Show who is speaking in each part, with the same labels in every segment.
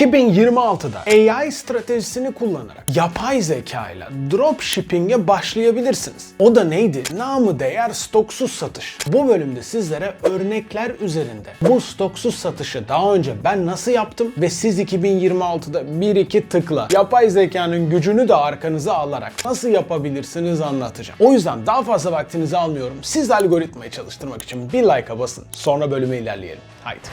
Speaker 1: 2026'da AI stratejisini kullanarak yapay zeka ile dropshipping'e başlayabilirsiniz. O da neydi? Namı değer stoksuz satış. Bu bölümde sizlere örnekler üzerinde bu stoksuz satışı daha önce ben nasıl yaptım ve siz 2026'da 1-2 tıkla yapay zekanın gücünü de arkanıza alarak nasıl yapabilirsiniz anlatacağım. O yüzden daha fazla vaktinizi almıyorum. Siz algoritmayı çalıştırmak için bir like'a basın. Sonra bölüme ilerleyelim. Haydi.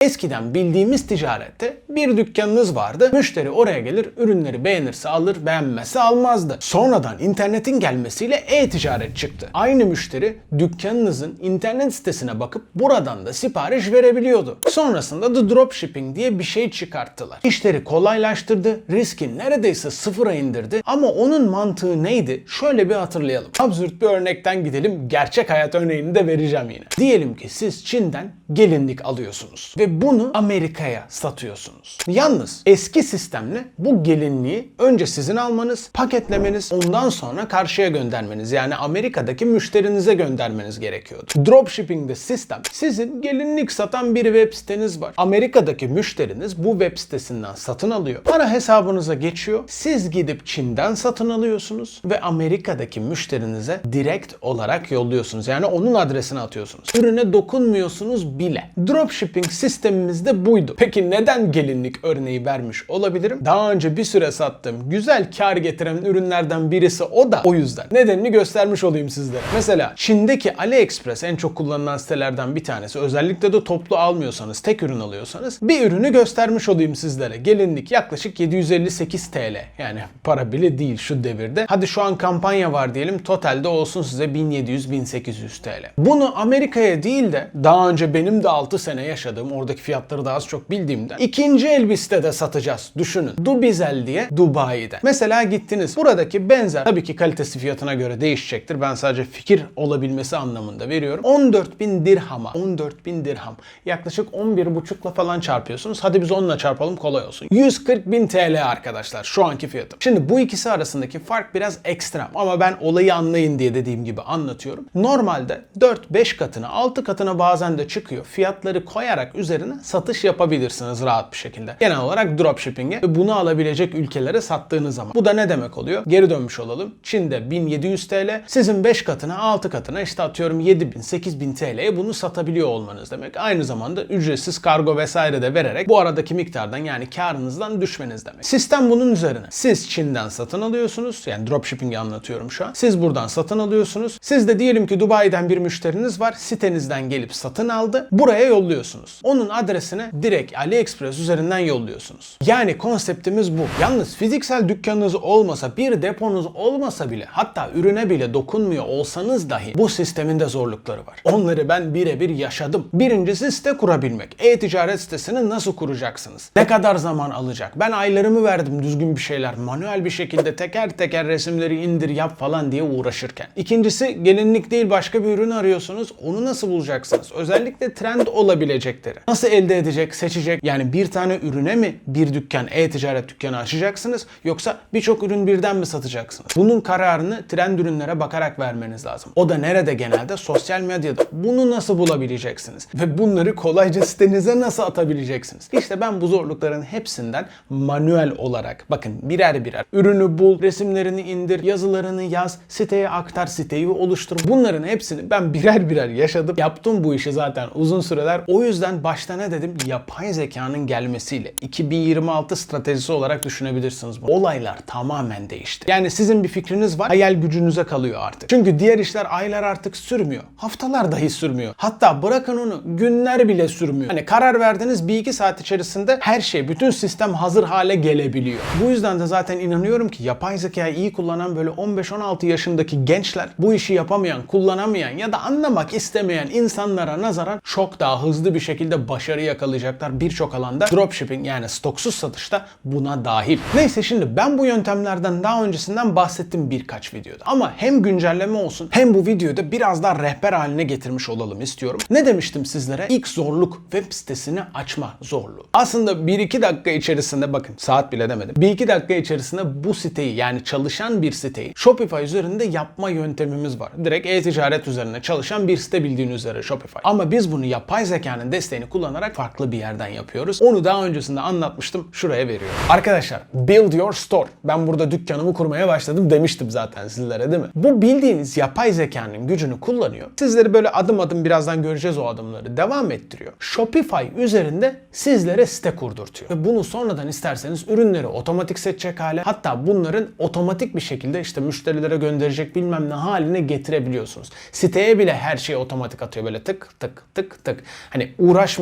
Speaker 1: Eskiden bildiğimiz ticarette bir dükkanınız vardı. Müşteri oraya gelir, ürünleri beğenirse alır, beğenmezse almazdı. Sonradan internetin gelmesiyle e-ticaret çıktı. Aynı müşteri dükkanınızın internet sitesine bakıp buradan da sipariş verebiliyordu. Sonrasında da dropshipping diye bir şey çıkarttılar. İşleri kolaylaştırdı, riski neredeyse sıfıra indirdi ama onun mantığı neydi? Şöyle bir hatırlayalım. Absürt bir örnekten gidelim, gerçek hayat örneğini de vereceğim yine. Diyelim ki siz Çin'den gelinlik alıyorsunuz ve bunu Amerika'ya satıyorsunuz. Yalnız eski sistemle bu gelinliği önce sizin almanız, paketlemeniz, ondan sonra karşıya göndermeniz yani Amerika'daki müşterinize göndermeniz gerekiyordu. Dropshipping'de sistem sizin gelinlik satan bir web siteniz var. Amerika'daki müşteriniz bu web sitesinden satın alıyor. Para hesabınıza geçiyor. Siz gidip Çin'den satın alıyorsunuz ve Amerika'daki müşterinize direkt olarak yolluyorsunuz. Yani onun adresine atıyorsunuz. Ürüne dokunmuyorsunuz bile. Dropshipping sistemimiz de buydu. Peki neden gelinlik örneği vermiş olabilirim? Daha önce bir süre sattığım güzel kar getiren ürünlerden birisi o da o yüzden. Nedenini göstermiş olayım sizlere. Mesela Çin'deki AliExpress en çok kullanılan sitelerden bir tanesi. Özellikle de toplu almıyorsanız, tek ürün alıyorsanız bir ürünü göstermiş olayım sizlere. Gelinlik yaklaşık 758 TL. Yani para bile değil şu devirde. Hadi şu an kampanya var diyelim. Totalde olsun size 1700-1800 TL. Bunu Amerika'ya değil de daha önce benim de 6 sene yaşadığım oradaki fiyatları daha az çok bildiğimden ikinci el bir sitede satacağız. Düşünün. Dubizel diye Dubai'de. Mesela gittiniz. Buradaki benzer tabii ki kalitesi fiyatına göre değişecektir. Ben sadece fikir olabilmesi anlamında veriyorum. 14.000 dirhama. 14.000 dirham. Yaklaşık 11.5'la falan çarpıyorsunuz. Hadi biz onunla çarpalım kolay olsun. 140.000 TL arkadaşlar şu anki fiyatım. Şimdi bu ikisi arasındaki fark biraz ekstrem ama ben olayı anlayın diye dediğim gibi anlatıyorum. Normalde 4-5 katına 6 katına bazen de çıkıyor. Fiyatları koyarak üzerine satış yapabilirsiniz rahat bir şekilde. Genel olarak dropshipping'e ve bunu alabilecek ülkelere sattığınız zaman. Bu da ne demek oluyor? Geri dönmüş olalım. Çin'de 1700 TL, sizin 5 katına 6 katına işte atıyorum 7000 8000 TL'ye bunu satabiliyor olmanız demek. Aynı zamanda ücretsiz kargo vesaire de vererek bu aradaki miktardan yani karınızdan düşmeniz demek. Sistem bunun üzerine. Siz Çin'den satın alıyorsunuz. Yani dropshipping'i anlatıyorum şu an. Siz buradan satın alıyorsunuz. Siz de diyelim ki Dubai'den bir müşteriniz var. Sitenizden gelip satın aldı. Buraya yolluyorsunuz. Onun adresine direkt AliExpress üzerinden yolluyorsunuz. Yani konseptimiz bu. Yalnız fiziksel dükkanınız olmasa, bir deponuz olmasa bile hatta ürüne bile dokunmuyor olsanız dahi bu sistemin de zorlukları var. Onları ben birebir yaşadım. Birincisi site kurabilmek. E-ticaret sitesini nasıl kuracaksınız? Ne kadar zaman alacak? Ben aylarımı verdim düzgün bir şeyler. Manuel bir şekilde teker teker resimleri indir yap falan diye uğraşırken. İkincisi gelinlik değil başka bir ürün arıyorsunuz. Onu nasıl bulacaksınız? Özellikle trend olabilecekleri. Nasıl elde edecek, seçecek? Yani bir tane ürüne mi bir dükkan, e-ticaret dükkanı açacaksınız yoksa birçok ürün birden mi satacaksınız? Bunun kararını trend ürünlere bakarak vermeniz lazım. O da nerede genelde? Sosyal medyada. Bunu nasıl bulabileceksiniz? Ve bunları kolayca sitenize nasıl atabileceksiniz? İşte ben bu zorlukların hepsinden manuel olarak bakın birer birer ürünü bul, resimlerini indir, yazılarını yaz, siteye aktar, siteyi oluştur. Bunların hepsini ben birer birer yaşadım. Yaptım bu işi zaten uzun süreler. O yüzden başta ne dedim? Yapay zekanın gelmesiyle 2026 stratejisi olarak düşünebilirsiniz bu. Olaylar tamamen değişti. Yani sizin bir fikriniz var, hayal gücünüze kalıyor artık. Çünkü diğer işler aylar artık sürmüyor. Haftalar dahi sürmüyor. Hatta bırakın onu günler bile sürmüyor. Hani karar verdiniz bir iki saat içerisinde her şey, bütün sistem hazır hale gelebiliyor. Bu yüzden de zaten inanıyorum ki yapay zekayı iyi kullanan böyle 15-16 yaşındaki gençler bu işi yapamayan, kullanamayan ya da anlamak istemeyen insanlara nazaran çok daha hızlı bir şekilde başarı yakalayacaklar birçok alanda. Dropshipping yani stoksuz satışta buna dahil. Neyse şimdi ben bu yöntemlerden daha öncesinden bahsettim birkaç videoda. Ama hem güncelleme olsun hem bu videoda biraz daha rehber haline getirmiş olalım istiyorum. Ne demiştim sizlere? İlk zorluk web sitesini açma zorluğu. Aslında 1-2 dakika içerisinde bakın saat bile demedim. 1-2 dakika içerisinde bu siteyi yani çalışan bir siteyi Shopify üzerinde yapma yöntemimiz var. Direkt e-ticaret üzerine çalışan bir site bildiğin üzere Shopify. Ama biz bunu yapay zekanın desteğini kullanarak farklı bir yerden yapıyoruz. Onu daha öncesinde anlatmıştım. Şuraya veriyorum. Arkadaşlar build your store. Ben burada dükkanımı kurmaya başladım demiştim zaten sizlere değil mi? Bu bildiğiniz yapay zekanın gücünü kullanıyor. Sizleri böyle adım adım birazdan göreceğiz o adımları. Devam ettiriyor. Shopify üzerinde sizlere site kurdurtuyor. Ve bunu sonradan isterseniz ürünleri otomatik seçecek hale hatta bunların otomatik bir şekilde işte müşterilere gönderecek bilmem ne haline getirebiliyorsunuz. Siteye bile her şeyi otomatik atıyor böyle tık tık tık tık. Hani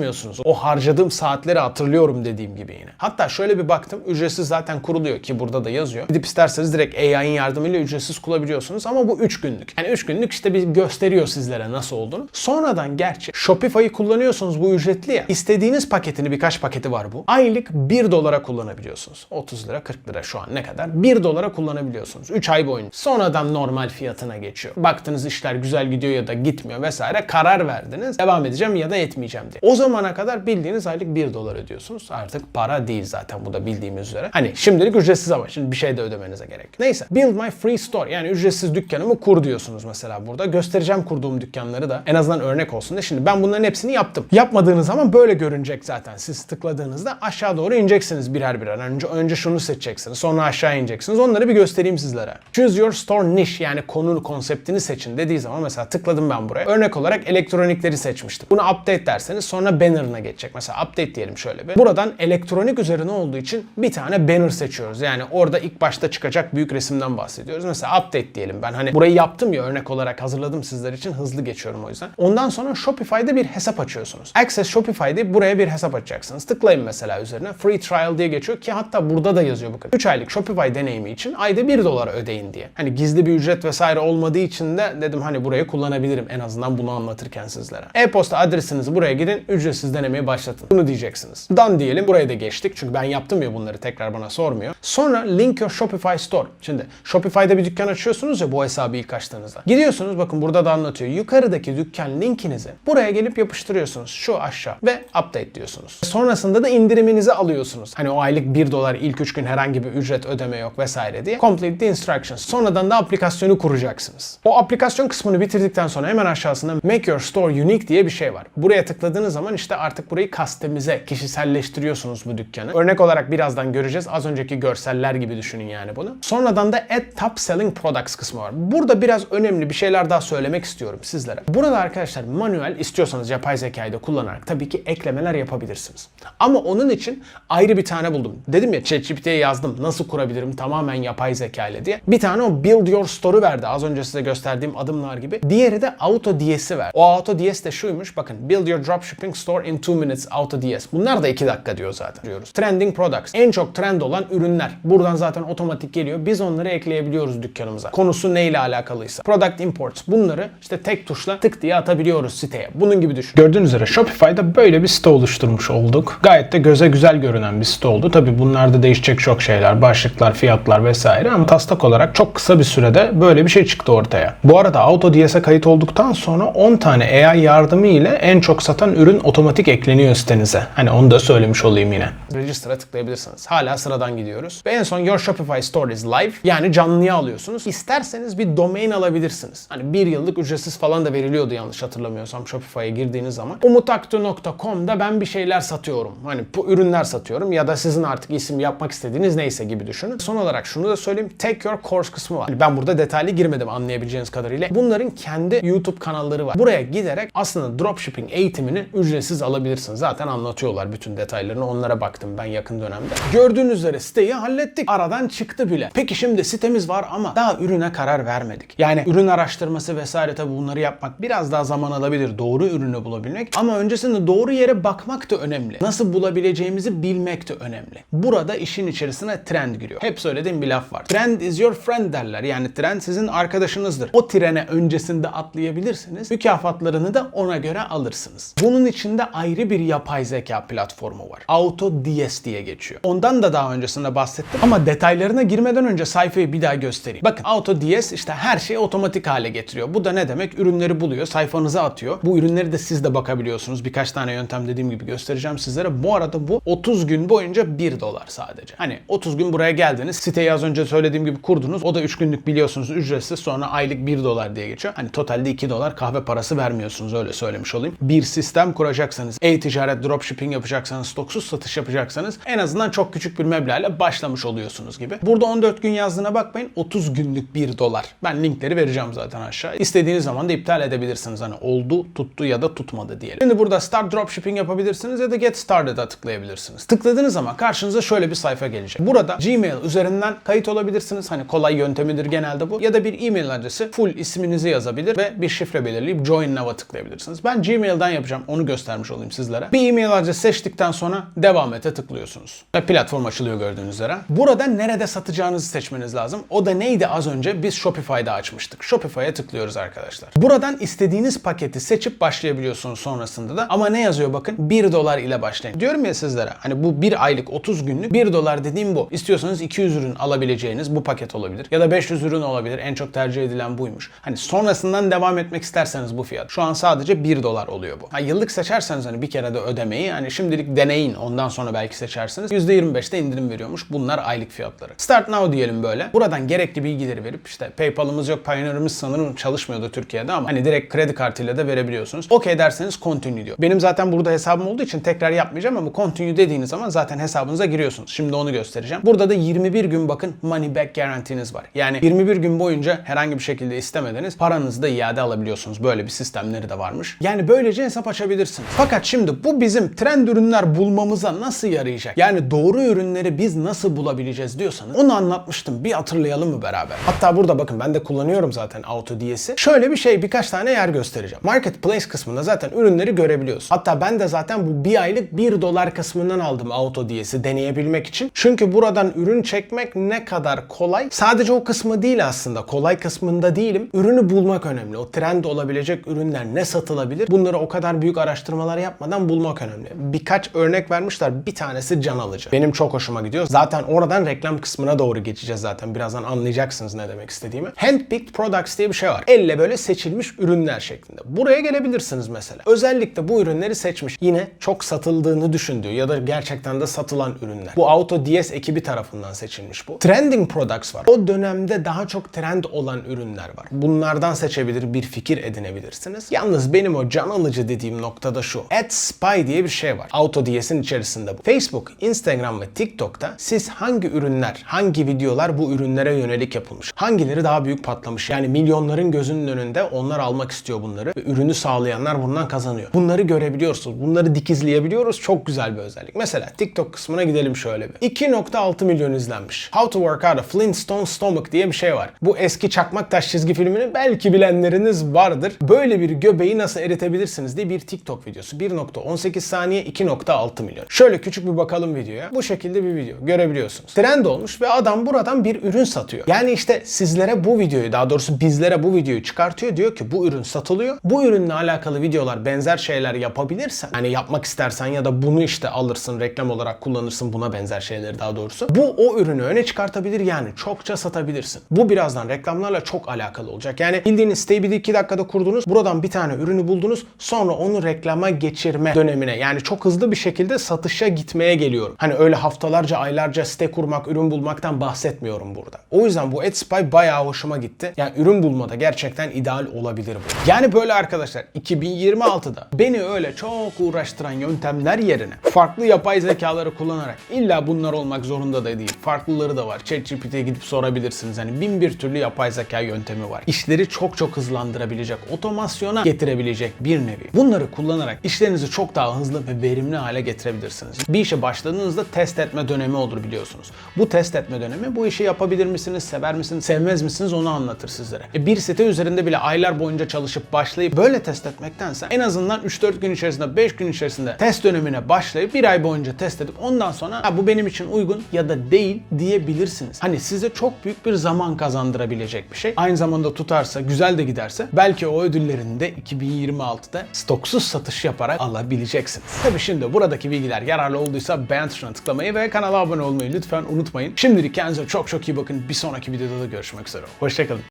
Speaker 1: uğraşmıyorsunuz. O harcadığım saatleri hatırlıyorum dediğim gibi yine. Hatta şöyle bir baktım ücretsiz zaten kuruluyor ki burada da yazıyor. Gidip isterseniz direkt AI'nin yardımıyla ücretsiz kurabiliyorsunuz ama bu 3 günlük. Yani 3 günlük işte bir gösteriyor sizlere nasıl olduğunu. Sonradan gerçi Shopify'ı kullanıyorsunuz bu ücretli ya. İstediğiniz paketini birkaç paketi var bu. Aylık 1 dolara kullanabiliyorsunuz. 30 lira 40 lira şu an ne kadar? 1 dolara kullanabiliyorsunuz. 3 ay boyunca. Sonradan normal fiyatına geçiyor. Baktınız işler güzel gidiyor ya da gitmiyor vesaire. Karar verdiniz. Devam edeceğim ya da etmeyeceğim diye. O zamana kadar bildiğiniz aylık 1 dolar ödüyorsunuz. Artık para değil zaten bu da bildiğimiz üzere. Hani şimdilik ücretsiz ama şimdi bir şey de ödemenize gerek yok. Neyse. Build my free store yani ücretsiz dükkanımı kur diyorsunuz mesela burada. Göstereceğim kurduğum dükkanları da en azından örnek olsun diye. Şimdi ben bunların hepsini yaptım. Yapmadığınız zaman böyle görünecek zaten. Siz tıkladığınızda aşağı doğru ineceksiniz birer birer. Önce, önce şunu seçeceksiniz. Sonra aşağı ineceksiniz. Onları bir göstereyim sizlere. Choose your store niche yani konu konseptini seçin dediği zaman mesela tıkladım ben buraya. Örnek olarak elektronikleri seçmiştim. Bunu update derseniz sonra banner'ına geçecek. Mesela update diyelim şöyle bir. Buradan elektronik üzerine olduğu için bir tane banner seçiyoruz. Yani orada ilk başta çıkacak büyük resimden bahsediyoruz. Mesela update diyelim ben. Hani burayı yaptım ya örnek olarak hazırladım sizler için. Hızlı geçiyorum o yüzden. Ondan sonra Shopify'da bir hesap açıyorsunuz. Access Shopify'da buraya bir hesap açacaksınız. Tıklayın mesela üzerine. Free trial diye geçiyor ki hatta burada da yazıyor bakın. 3 aylık Shopify deneyimi için ayda 1 dolar ödeyin diye. Hani gizli bir ücret vesaire olmadığı için de dedim hani burayı kullanabilirim en azından bunu anlatırken sizlere. E-posta adresinizi buraya gidin ücretsiz denemeyi başlatın. Bunu diyeceksiniz. Done diyelim. Buraya da geçtik. Çünkü ben yaptım ya bunları tekrar bana sormuyor. Sonra link your Shopify store. Şimdi Shopify'da bir dükkan açıyorsunuz ya bu hesabı ilk açtığınızda. Gidiyorsunuz bakın burada da anlatıyor. Yukarıdaki dükkan linkinizi buraya gelip yapıştırıyorsunuz. Şu aşağı ve update diyorsunuz. Sonrasında da indiriminizi alıyorsunuz. Hani o aylık 1 dolar ilk 3 gün herhangi bir ücret ödeme yok vesaire diye. Complete the instructions. Sonradan da aplikasyonu kuracaksınız. O aplikasyon kısmını bitirdikten sonra hemen aşağısında Make Your Store Unique diye bir şey var. Buraya tıkladığınız zaman işte artık burayı kastemize, kişiselleştiriyorsunuz bu dükkanı. Örnek olarak birazdan göreceğiz. Az önceki görseller gibi düşünün yani bunu. Sonradan da Add Top Selling Products kısmı var. Burada biraz önemli bir şeyler daha söylemek istiyorum sizlere. Burada arkadaşlar manuel istiyorsanız yapay zekayı da kullanarak tabii ki eklemeler yapabilirsiniz. Ama onun için ayrı bir tane buldum. Dedim ya ChatGPT'ye yazdım nasıl kurabilirim tamamen yapay zeka ile diye. Bir tane o Build Your Store'u verdi. Az önce size gösterdiğim adımlar gibi. Diğeri de AutoDS'i ver. O AutoDS de şuymuş. Bakın Build Your Dropshipping Store in 2 minutes AutoDS. Bunlar da 2 dakika diyor zaten. Diyoruz. Trending Products. En çok trend olan ürünler. Buradan zaten otomatik geliyor. Biz onları ekleyebiliyoruz dükkanımıza. Konusu neyle alakalıysa. Product Imports. Bunları işte tek tuşla tık diye atabiliyoruz siteye. Bunun gibi düşün. Gördüğünüz üzere Shopify'da böyle bir site oluşturmuş olduk. Gayet de göze güzel görünen bir site oldu. Tabi bunlarda değişecek çok şeyler. Başlıklar, fiyatlar vesaire ama taslak olarak çok kısa bir sürede böyle bir şey çıktı ortaya. Bu arada AutoDS'e kayıt olduktan sonra 10 tane AI yardımı ile en çok satan ürün otomatik ekleniyor sitenize. Hani onu da söylemiş olayım yine. Register'a tıklayabilirsiniz. Hala sıradan gidiyoruz. Ve en son Your Shopify Store is live. Yani canlıya alıyorsunuz. İsterseniz bir domain alabilirsiniz. Hani bir yıllık ücretsiz falan da veriliyordu yanlış hatırlamıyorsam Shopify'a girdiğiniz zaman. umutaktu.com'da ben bir şeyler satıyorum. Hani bu ürünler satıyorum ya da sizin artık isim yapmak istediğiniz neyse gibi düşünün. Son olarak şunu da söyleyeyim. Take Your Course kısmı var. Hani ben burada detaylı girmedim anlayabileceğiniz kadarıyla. Bunların kendi YouTube kanalları var. Buraya giderek aslında dropshipping eğitimini ücretsiz alabilirsiniz. Zaten anlatıyorlar bütün detaylarını. Onlara baktım ben yakın dönemde. Gördüğünüz üzere siteyi hallettik. Aradan çıktı bile. Peki şimdi sitemiz var ama daha ürüne karar vermedik. Yani ürün araştırması vesaire tabi bunları yapmak biraz daha zaman alabilir. Doğru ürünü bulabilmek. Ama öncesinde doğru yere bakmak da önemli. Nasıl bulabileceğimizi bilmek de önemli. Burada işin içerisine trend giriyor. Hep söylediğim bir laf var. Trend is your friend derler. Yani trend sizin arkadaşınızdır. O trene öncesinde atlayabilirsiniz. Mükafatlarını da ona göre alırsınız. Bunun içinde ayrı bir yapay zeka platformu var. AutoDS diye geçiyor. Ondan da daha öncesinde bahsettim ama detaylarına girmeden önce sayfayı bir daha göstereyim. Bakın AutoDS işte her şeyi otomatik hale getiriyor. Bu da ne demek? Ürünleri buluyor, sayfanıza atıyor. Bu ürünleri de siz de bakabiliyorsunuz. Birkaç tane yöntem dediğim gibi göstereceğim sizlere. Bu arada bu 30 gün boyunca 1 dolar sadece. Hani 30 gün buraya geldiniz. Siteyi az önce söylediğim gibi kurdunuz. O da 3 günlük biliyorsunuz ücretsiz. Sonra aylık 1 dolar diye geçiyor. Hani totalde 2 dolar kahve parası vermiyorsunuz öyle söylemiş olayım. Bir sistem yapacaksanız, e-ticaret, dropshipping yapacaksanız, stoksuz satış yapacaksanız en azından çok küçük bir meblağla başlamış oluyorsunuz gibi. Burada 14 gün yazdığına bakmayın. 30 günlük 1 dolar. Ben linkleri vereceğim zaten aşağı. İstediğiniz zaman da iptal edebilirsiniz. Hani oldu, tuttu ya da tutmadı diyelim. Şimdi burada Start Dropshipping yapabilirsiniz ya da Get Started'a tıklayabilirsiniz. Tıkladığınız zaman karşınıza şöyle bir sayfa gelecek. Burada Gmail üzerinden kayıt olabilirsiniz. Hani kolay yöntemidir genelde bu. Ya da bir e-mail adresi full isminizi yazabilir ve bir şifre belirleyip Join Now'a tıklayabilirsiniz. Ben Gmail'den yapacağım. Onu göstermiş olayım sizlere. Bir e-mail adresi seçtikten sonra devam ete tıklıyorsunuz. Ve platform açılıyor gördüğünüz üzere. Burada nerede satacağınızı seçmeniz lazım. O da neydi az önce? Biz Shopify'da açmıştık. Shopify'a tıklıyoruz arkadaşlar. Buradan istediğiniz paketi seçip başlayabiliyorsunuz sonrasında da. Ama ne yazıyor bakın? 1 dolar ile başlayın. Diyorum ya sizlere hani bu 1 aylık 30 günlük 1 dolar dediğim bu. İstiyorsanız 200 ürün alabileceğiniz bu paket olabilir. Ya da 500 ürün olabilir. En çok tercih edilen buymuş. Hani sonrasından devam etmek isterseniz bu fiyat. Şu an sadece 1 dolar oluyor bu. Ha, yıllık seçerseniz hani bir kere de ödemeyi hani şimdilik deneyin. Ondan sonra belki seçersiniz. %25'te indirim veriyormuş. Bunlar aylık fiyatları. Start now diyelim böyle. Buradan gerekli bilgileri verip işte PayPal'ımız yok. Pioneer'ımız sanırım çalışmıyordu Türkiye'de ama hani direkt kredi kartıyla da verebiliyorsunuz. Okey derseniz continue diyor. Benim zaten burada hesabım olduğu için tekrar yapmayacağım ama continue dediğiniz zaman zaten hesabınıza giriyorsunuz. Şimdi onu göstereceğim. Burada da 21 gün bakın money back garantiniz var. Yani 21 gün boyunca herhangi bir şekilde istemediniz paranızı da iade alabiliyorsunuz. Böyle bir sistemleri de varmış. Yani böylece hesap açabilirsiniz. Fakat şimdi bu bizim trend ürünler bulmamıza nasıl yarayacak? Yani doğru ürünleri biz nasıl bulabileceğiz diyorsanız onu anlatmıştım. Bir hatırlayalım mı beraber? Hatta burada bakın ben de kullanıyorum zaten AutoDS'i. Şöyle bir şey birkaç tane yer göstereceğim. Marketplace kısmında zaten ürünleri görebiliyorsun. Hatta ben de zaten bu bir aylık 1 dolar kısmından aldım AutoDS'i deneyebilmek için. Çünkü buradan ürün çekmek ne kadar kolay. Sadece o kısmı değil aslında. Kolay kısmında değilim. Ürünü bulmak önemli. O trend olabilecek ürünler ne satılabilir? Bunları o kadar büyük araştırmalar yapmadan bulmak önemli. Birkaç örnek vermişler. Bir tanesi can alıcı. Benim çok hoşuma gidiyor. Zaten oradan reklam kısmına doğru geçeceğiz zaten. Birazdan anlayacaksınız ne demek istediğimi. Handpicked products diye bir şey var. Elle böyle seçilmiş ürünler şeklinde. Buraya gelebilirsiniz mesela. Özellikle bu ürünleri seçmiş. Yine çok satıldığını düşündüğü ya da gerçekten de satılan ürünler. Bu AutoDS ekibi tarafından seçilmiş bu. Trending products var. O dönemde daha çok trend olan ürünler var. Bunlardan seçebilir bir fikir edinebilirsiniz. Yalnız benim o can alıcı dediğim noktada şu. Ad Spy diye bir şey var. AutoDS'in içerisinde bu. Facebook, Instagram ve TikTok'ta siz hangi ürünler, hangi videolar bu ürünlere yönelik yapılmış? Hangileri daha büyük patlamış? Yani milyonların gözünün önünde onlar almak istiyor bunları ve ürünü sağlayanlar bundan kazanıyor. Bunları görebiliyorsunuz. Bunları dikizleyebiliyoruz. Çok güzel bir özellik. Mesela TikTok kısmına gidelim şöyle bir. 2.6 milyon izlenmiş. How to work out a Flintstone stomach diye bir şey var. Bu eski çakmak taş çizgi filmini belki bilenleriniz vardır. Böyle bir göbeği nasıl eritebilirsiniz diye bir TikTok videosu. 1.18 saniye 2.6 milyon. Şöyle küçük bir bakalım videoya. Bu şekilde bir video görebiliyorsunuz. Trend olmuş ve adam buradan bir ürün satıyor. Yani işte sizlere bu videoyu daha doğrusu bizlere bu videoyu çıkartıyor. Diyor ki bu ürün satılıyor. Bu ürünle alakalı videolar benzer şeyler yapabilirsen hani yapmak istersen ya da bunu işte alırsın reklam olarak kullanırsın buna benzer şeyleri daha doğrusu. Bu o ürünü öne çıkartabilir yani çokça satabilirsin. Bu birazdan reklamlarla çok alakalı olacak. Yani bildiğiniz siteyi bir iki dakikada kurdunuz. Buradan bir tane ürünü buldunuz. Sonra onu reklama geçirme dönemine yani çok hızlı bir şekilde satışa gitmeye geliyorum. Hani öyle haftalarca aylarca site kurmak, ürün bulmaktan bahsetmiyorum burada. O yüzden bu AdSpy bayağı hoşuma gitti. Yani ürün bulmada gerçekten ideal olabilir bu. Yani böyle arkadaşlar 2026'da beni öyle çok uğraştıran yöntemler yerine farklı yapay zekaları kullanarak illa bunlar olmak zorunda da değil. Farklıları da var. ChatGPT'ye gidip sorabilirsiniz. Hani bin bir türlü yapay zeka yöntemi var. İşleri çok çok hızlandırabilecek, otomasyona getirebilecek bir nevi. Bunları kullanarak işlerinizi çok daha hızlı ve verimli hale getirebilirsiniz. Bir işe başladığınızda test etme dönemi olur biliyorsunuz. Bu test etme dönemi bu işi yapabilir misiniz, sever misiniz, sevmez misiniz onu anlatır sizlere. E bir site üzerinde bile aylar boyunca çalışıp başlayıp böyle test etmektense en azından 3-4 gün içerisinde, 5 gün içerisinde test dönemine başlayıp bir ay boyunca test edip ondan sonra ha, bu benim için uygun ya da değil diyebilirsiniz. Hani size çok büyük bir zaman kazandırabilecek bir şey. Aynı zamanda tutarsa, güzel de giderse belki o ödüllerini de 2026'da stoksuz satış yaparak alabileceksiniz. Tabii şimdi buradaki bilgiler yararlı olduysa beğen tuşuna tıklamayı ve kanala abone olmayı lütfen unutmayın. Şimdilik kendinize çok çok iyi bakın. Bir sonraki videoda da görüşmek üzere. Hoşçakalın.